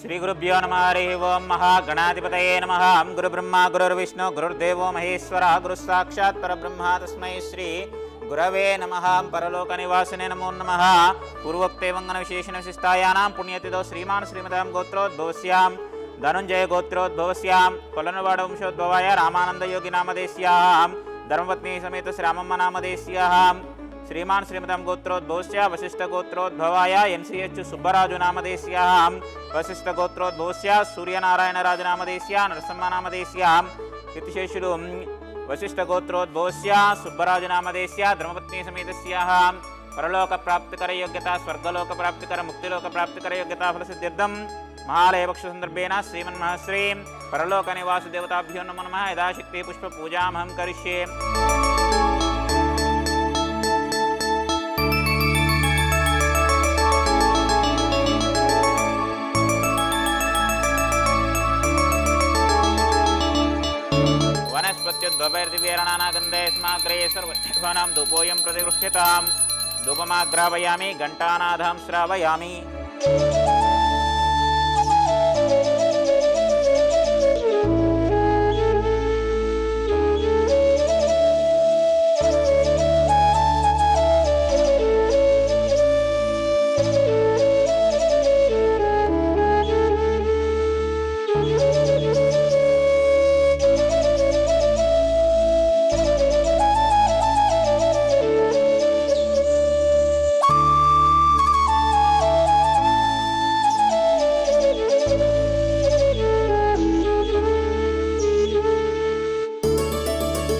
శ్రీ గురుభ్యో నమ హరి ఓం మహాగణాధిపతయే నమ గురు బ్రహ్మ గురుర్విష్ణు గురుర్దేవో మహేశ్వర గురు సాక్షాత్ పరబ్రహ్మ తస్మై శ్రీ గురవే నమ పరలోక నివాసనే నమో నమ పూర్వోక్తేవంగన విశేషణ విశిష్టాయానాం పుణ్యతిథో శ్రీమాన్ శ్రీమతాం గోత్రోద్భవస్యాం ధనుంజయ గోత్రోద్భవస్యాం కొలనవాడ వంశోద్భవాయ రామానందయోగి నామదేశ్యాం ధర్మపత్ని సమేత శ్రామమ్మ నామదేశ్యాం శ్రీమాన్ శ్రీమతం గోత్రోద్భవస్య వశిష్ఠ గోత్రోద్భవాయ ఎన్సిహెచ్ సుబ్బరాజు నామదేశ్య వశిష్ఠ గోత్రోద్భవస్య సూర్యనారాయణరాజు నామదేశ్య నరసింహ నామదేశ్య ఇతిశేషులు వశిష్ఠ గోత్రోద్భవస్య సుబ్బరాజు నామదేశ్య ధర్మపత్ని సమేతస్య పరలోక ప్రాప్తికర యోగ్యత స్వర్గలోక ప్రాప్తికర ముక్తిలోక ప్రాప్తికర యోగ్యత ఫలసిద్ధ్యర్థం మహాలయపక్ష సందర్భేన శ్రీమన్మహశ్రీం పరలోక నివాసు దేవతాభ్యో నమో నమః యథాశక్తి పుష్ప పూజామహం కరిష్యే वनस्पत्युद्भवैर्दिव्यरणानागन्धे स्माग्रे सर्वनां धूपोऽयं प्रतिगृह्यतां धूपमाग्रावयामि घण्टानाथं श्रावयामि।